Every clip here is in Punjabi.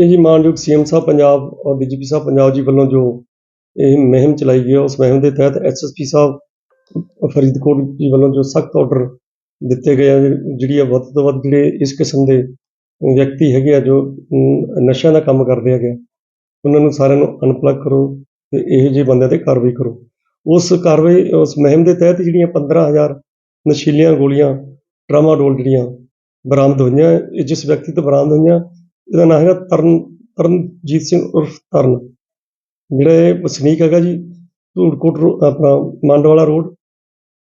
ਇਹ ਜੀ ਮਾਨਯੋਗ ਸੀਐਮ ਸਾਹਿਬ ਪੰਜਾਬ ਔਰ ਡੀਜੀਪੀ ਸਾਹਿਬ ਪੰਜਾਬ ਜੀ ਵੱਲੋਂ ਜੋ ਇਹ ਮੁਹਿੰਮ ਚਲਾਈ ਗਈ ਹੈ ਉਸ ਮੁਹਿੰਮ ਦੇ ਤਹਿਤ ਐਸਐਸਪੀ ਸਾਹਿਬ ਫਰੀਦਕੋਟ ਜੀ ਵੱਲੋਂ ਜੋ ਸਖਤ ਆਰਡਰ ਦਿੱਤੇ ਗਏ ਆ ਜਿਹੜੀ ਆ ਵੱਧ ਤੋਂ ਵੱਧ ਜਿਹੜੇ ਇਸ ਕਿਸਮ ਦੇ ਵਿਅਕਤੀ ਹੈਗੇ ਆ ਜੋ ਅਮ, ਨਸ਼ਿਆਂ ਦਾ ਕੰਮ ਕਰਦੇ ਹੈਗੇ ਆ, ਉਹਨਾਂ ਨੂੰ ਸਾਰਿਆਂ ਨੂੰ ਅਨਪਲੱਗ ਕਰੋ ਤੇ ਇਹੋ ਜਿਹੇ ਬੰਦਿਆਂ ਤੇ ਕਾਰਵਾਈ ਕਰੋ। ਉਸ ਕਾਰਵਾਈ ਉਸ ਮੁਹਿੰਮ ਦੇ ਤਹਿਤ ਜਿਹੜੀਆਂ 15000 ਨਸ਼ੀਲੀਆਂ ਗੋਲੀਆਂ ਟਰਾਮਾਡੋਲ ਜਿਹੜੀਆਂ ਬਰਾਮਦ ਹੋਈਆਂ ਜਿਸ ਵਿਅਕਤੀ ਤੋਂ ਬਰਾਮਦ ਹੋਈਆਂ ਇਹਦਾ ਨਾਮ ਹੈਗਾ ਤਰਨ, ਤਰਨਜੀਤ ਸਿੰਘ ਉਰਫ ਤਰਨ। ਜਿਹੜਾ ਇਹ ਵਸਨੀਕ ਹੈਗਾ ਜੀ, ਧੂੜਕੋਟ ਰੋ- ਆਪਣਾ ਮੰਡਵਾਲਾ ਰੋਡ,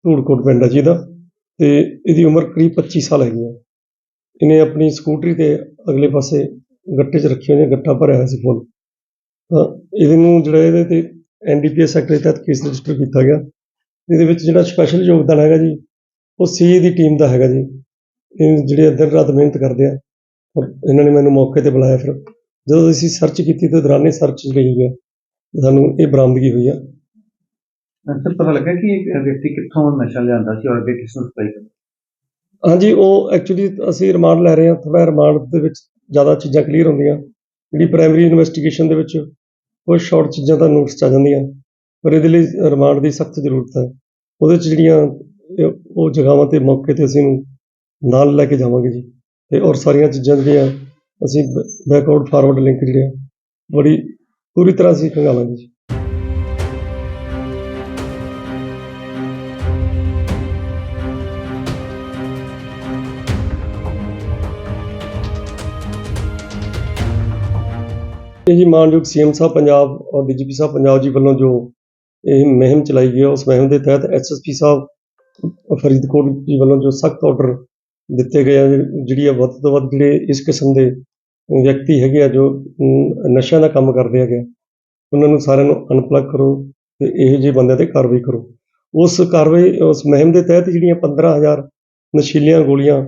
ਧੂੜਕੋਟ ਪਿੰਡ ਹੈ ਜੀ ਇਹਦਾ। ਤੇ ਇਹਦੀ ਉਮਰ ਕਰੀਬ 25 ਸਾਲ ਹੈਗੀ ਹੈ ਇਹਨੇ ਆਪਣੀ ਸਕੂਟਰੀ ਤੇ ਅਗਲੇ ਪਾਸੇ ਗੱਟੇ 'ਚ ਰੱਖੀ ਹੋਈ ਗੱਟਾ ਭਰਿਆ ਹੋਇਆ ਸੀ ਫੁੱਲ। ਤਾਂ ਇਹਦੇ ਨੂੰ ਜਿਹੜਾ ਇਹਦੇ ਤੇ ਐਨਡੀਪੀਐਸ ਐਕਟ ਦੇ ਤਹਿਤ ਕੇਸ ਰਜਿਸਟਰ ਕੀਤਾ ਗਿਆ। ਇਹਦੇ ਵਿੱਚ ਜਿਹੜਾ ਸਪੈਸ਼ਲ ਯੋਗਦਾਨ ਹੈਗਾ ਜੀ, ਉਹ ਸੀ ਦੀ ਟੀਮ ਦਾ ਹੈਗਾ ਜੀ। ਇਹ ਜਿਹੜੇ ਦਿਨ ਰਾਤ ਮਿਹਨਤ ਕਰਦੇ ਆ। ਇਹਨਾਂ ਨੇ ਮੈਨੂੰ ਮੌਕੇ ਤੇ ਬੁਲਾਇਆ ਫਿਰ। ਜਦੋਂ ਅਸੀਂ ਸਰਚ ਕੀਤੀ ਤੇ ਦੌਰਾਨੇ ਸਰਚ ਰਹੀ ਗਿਆ ਸਾਨੂੰ ਇਹ ਬਰਾਮਦਗੀ ਹੋਈ ਆ। ਸਰ ਪਤਾ ਲੱਗਾ ਕਿ ਇਹ ਵਿਅਕਤੀ ਕਿੱਥੋਂ ਨਸ਼ਾ ਲਿਆਂਦਾ ਸੀ ਔਰ ਅੱਗੇ ਕਿਸ ਨੂੰ ਸਪਲਾਈ ਕਰਦਾ ਹਾਂਜੀ ਉਹ ਐਕਚੁਅਲੀ ਅਸੀਂ ਰਿਮਾਂਡ ਲੈ ਰਹੇ ਹਾਂ। ਥੋੜਾ ਰਿਮਾਂਡ ਦੇ ਵਿੱਚ ਜ਼ਿਆਦਾ ਚੀਜ਼ਾਂ ਕਲੀਅਰ ਹੁੰਦੀਆਂ। ਜਿਹੜੀ ਪ੍ਰਾਇਮਰੀ ਇਨਵੈਸਟੀਗੇਸ਼ਨ ਦੇ ਵਿੱਚ ਕੁਝ ਸ਼ਾਰਟ ਚੀਜ਼ਾਂ ਤਾਂ ਨੋਟਿਸ ਆ ਜਾਂਦੀਆਂ। ਪਰ ਇਹਦੇ ਲਈ ਰਿਮਾਂਡ ਦੀ ਸਖਤ ਜ਼ਰੂਰਤ ਹੈ। ਉਹਦੇ 'ਚ ਜਿਹੜੀਆਂ ਉਹ ਜਗ੍ਹਾਵਾਂ ਤੇ ਮੌਕੇ ਤੇ ਅਸੀਂ ਨੂੰ ਨਾਲ ਲੈ ਕੇ ਜਾਵਾਂਗੇ ਜੀ। ਤੇ ਔਰ ਸਾਰੀਆਂ ਚੀਜ਼ਾਂ ਜਿਹੜੀਆਂ ਅਸੀਂ ਬੈਕਵਰਡ ਫਾਰਵਰਡ ਲਿੰਕ ਜਿਹੜੇ ਬੜੀ ਪੂਰੀ ਤਰ੍ਹਾਂ ਅਸੀਂ ਖੰਗਾਲਾਂਗੇ ਜੀ। ਇਹ ਜੀ ਮਾਨਯੋਗ ਸੀਐਮ ਸਾਹਿਬ ਪੰਜਾਬ ਔਰ ਡੀਜੀਪੀ ਸਾਹਿਬ ਪੰਜਾਬ ਜੀ ਵੱਲੋਂ ਜੋ ਇਹ ਮੁਹਿੰਮ ਚਲਾਈ ਗਈ ਹੈ, ਉਸ ਮੁਹਿੰਮ ਦੇ ਤਹਿਤ ਐਸਐਸਪੀ ਸਾਹਿਬ, ਫਰੀਦਕੋਟ ਜੀ ਵੱਲੋਂ ਜੋ ਸਖਤ ਆਰਡਰ ਦਿੱਤੇ ਗਏ ਆ ਜਿਹੜੀ ਆ ਵੱਧ ਤੋਂ ਵੱਧ ਜਿਹੜੇ ਇਸ ਕਿਸਮ ਦੇ ਵਿਅਕਤੀ ਹੈਗੇ ਆ ਜੋ ਨਸ਼ਿਆਂ ਦਾ ਕੰਮ ਕਰਦੇ ਹੈਗੇ ਆ, ਉਹਨਾਂ ਨੂੰ ਸਾਰਿਆਂ ਨੂੰ ਅਨਪਲੱਗ ਕਰੋ ਤੇ ਇਹੋ ਜਿਹੇ ਬੰਦਿਆਂ ਤੇ ਕਾਰਵਾਈ ਕਰੋ। ਉਸ ਕਾਰਵਾਈ ਉਸ ਮੁਹਿੰਮ ਦੇ ਤਹਿਤ ਜਿਹੜੀਆਂ 15000 ਨਸ਼ੀਲੀਆਂ ਗੋਲੀਆਂ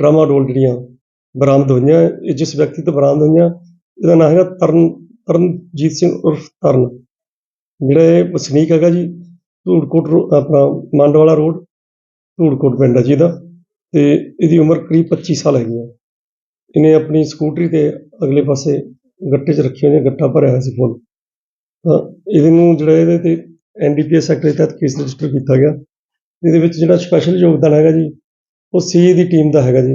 ਟਰਾਮਾਡੋਲ ਜਿਹੜੀਆਂ ਬਰਾਮਦ ਹੋਈਆਂ ਜਿਸ ਵਿਅਕਤੀ ਤੋਂ ਬਰਾਮਦ ਹੋਈਆਂ ਇਹਦਾ ਨਾਮ ਹੈਗਾ ਤਰਨ ਤਰਨਜੀਤ ਸਿੰਘ ਉਰਫ ਤਰਨ। ਜਿਹੜਾ ਇਹ ਵਸਨੀਕ ਹੈਗਾ ਜੀ ਧੂੜਕੋਟ ਰੋ- ਆਪਣਾ ਮੰਡਵਾਲਾ ਰੋਡ ਧੂੜਕੋਟ ਪਿੰਡ ਹੈ ਜੀ ਇਹਦਾ। ਤੇ ਇਹਦੀ ਉਮਰ ਕਰੀਬ 25 ਸਾਲ ਹੈਗੀ ਹੈ ਇਹਨੇ ਆਪਣੀ ਸਕੂਟਰੀ ਤੇ ਅਗਲੇ ਪਾਸੇ ਗੱਟੇ 'ਚ ਰੱਖੀ ਹੋਈ ਗੱਟਾ ਭਰਿਆ ਹੋਇਆ ਸੀ ਫੁੱਲ। ਤਾਂ ਇਹਦੇ ਨੂੰ ਜਿਹੜਾ ਇਹਦੇ ਤੇ ਐਨਡੀਪੀਐਸ ਐਕਟ ਦੇ ਤਹਿਤ ਕੇਸ ਰਜਿਸਟਰ ਕੀਤਾ ਗਿਆ। ਇਹਦੇ ਵਿੱਚ ਜਿਹੜਾ ਸਪੈਸ਼ਲ ਯੋਗਦਾਨ ਹੈਗਾ ਜੀ, ਉਹ ਸੀ ਦੀ ਟੀਮ ਦਾ ਹੈਗਾ ਜੀ।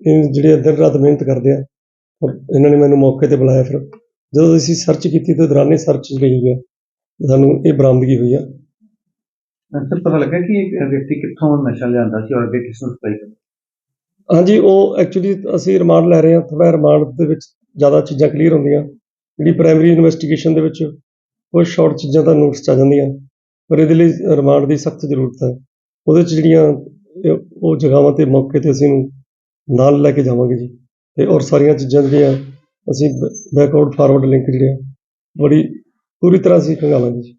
ਇਹ ਜਿਹੜੇ ਦਿਨ ਰਾਤ ਮਿਹਨਤ ਕਰਦੇ ਆ ਔਰ ਇਹਨਾਂ ਨੇ ਮੈਨੂੰ ਮੌਕੇ ਤੇ ਬੁਲਾਇਆ ਫਿਰ। ਜਦੋਂ ਅਸੀਂ ਸਰਚ ਕੀਤੀ, ਤੇ ਦੌਰਾਨੇ ਸਰਚ ਗਈ ਗਿਆ ਸਾਨੂੰ ਇਹ ਬਰਾਮਦਗੀ ਹੋਈ ਆ। ਸਰ ਪਤਾ ਲੱਗਾ ਕਿ ਇਹ ਵਿਅਕਤੀ ਕਿੱਥੋਂ ਨਸ਼ਾ ਲਿਆਂਦਾ ਸੀ ਔਰ ਅੱਗੇ ਕਿਸ ਨੂੰ ਸਪਲਾਈ ਕਰਦਾ ਹਾਂਜੀ, ਉਹ ਐਕਚੁਅਲੀ ਅਸੀਂ ਰਿਮਾਂਡ ਲੈ ਰਹੇ ਹਾਂ। ਥੋੜਾ ਰਿਮਾਂਡ ਦੇ ਵਿੱਚ ਜ਼ਿਆਦਾ ਚੀਜ਼ਾਂ ਕਲੀਅਰ ਹੁੰਦੀਆਂ। ਜਿਹੜੀ ਪ੍ਰਾਇਮਰੀ ਇਨਵੈਸਟੀਗੇਸ਼ਨ ਦੇ ਵਿੱਚ ਕੁਝ ਸ਼ਾਰਟ ਚੀਜ਼ਾਂ ਤਾਂ ਨੋਟਿਸ 'ਚ ਆ ਜਾਂਦੀਆਂ। ਪਰ ਇਹਦੇ ਲਈ ਰਿਮਾਂਡ ਦੀ ਸਖਤ ਜ਼ਰੂਰਤ ਹੈ। ਉਹਦੇ 'ਚ ਜਿਹੜੀਆਂ ਉਹ ਜਗ੍ਹਾਵਾਂ ਤੇ ਮੌਕੇ ਤੇ ਅਸੀਂ ਨੂੰ ਨਾਲ ਲੈ ਕੇ ਜਾਵਾਂਗੇ ਜੀ। ਤੇ ਔਰ ਸਾਰੀਆਂ ਚੀਜ਼ਾਂ ਜਿਹੜੀਆਂ ਅਸੀਂ ਬੈਕਵਰਡ ਫਾਰਵਰਡ ਲਿੰਕ ਜਿਹੜੇ ਬੜੀ ਪੂਰੀ ਤਰ੍ਹਾਂ ਅਸੀਂ ਖੰਗਾਲਾਂਗੇ ਜੀ।